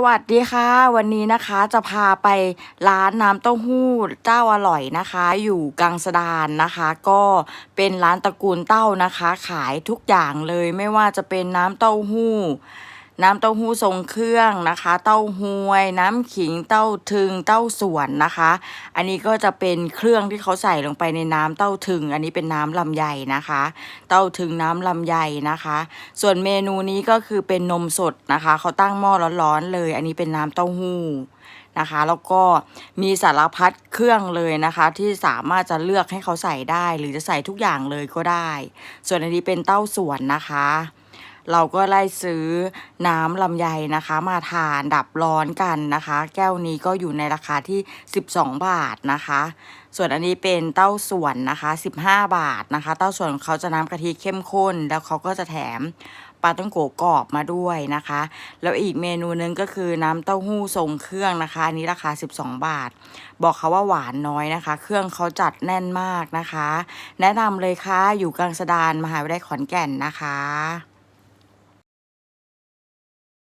สวัสดีค่ะ วันนี้นะคะจะพาไปร้านน้ำเต้าหู้เจ้าอร่อยนะคะ อยู่กลางสะดานนะคะ ก็เป็นร้านตระกูลเต้านะคะ ขายทุกอย่างเลยไม่ว่าจะเป็นน้ำเต้าหู้ น้ำเต้าหู้ทรงเครื่องนะคะ เต้าหวย น้ำขิง เต้าถึง เต้าส่วนนะคะ อันนี้ก็จะเป็นเครื่องที่เขาใส่ลงไปในน้ำเต้าถึง อันนี้เป็นน้ำลำไยนะคะ เต้าถึงน้ำลำไยนะคะ ส่วนเมนูนี้ก็คือเป็นนมสดนะคะ เขาตั้งหม้อร้อนๆเลย อันนี้เป็นน้ำเต้าหู้นะคะ แล้วก็มีสารพัดเครื่องเลยนะคะ ที่สามารถจะเลือกให้เขาใส่ได้ หรือจะใส่ทุกอย่างเลยก็ได้ ส่วนอันนี้เป็นเต้าส่วนนะคะ เราก็ไล่ซื้อน้ำลำไยนะคะ มาทานดับร้อนกันนะคะ แก้วนี้ก็อยู่ในราคาที่ 12 บาทนะคะ ส่วนอันนี้เป็นเต้าส่วนนะคะ 15 บาทนะคะ เต้าส่วนเขาจะน้ำกะทิเข้มข้น แล้วเขาก็จะแถมปลาต้องโกกรอบมาด้วยนะคะ แล้วอีกเมนูนึงก็คือน้ำเต้าหู้ทรงเครื่องนะคะ อันนี้ราคา 12 บาท บอกเขาว่าหวานน้อยนะคะ เครื่องเขาจัดแน่นมากนะคะ แนะนำเลยค่ะ อยู่กลางสะดานมหาวิทยาลัยขอนแก่นนะคะ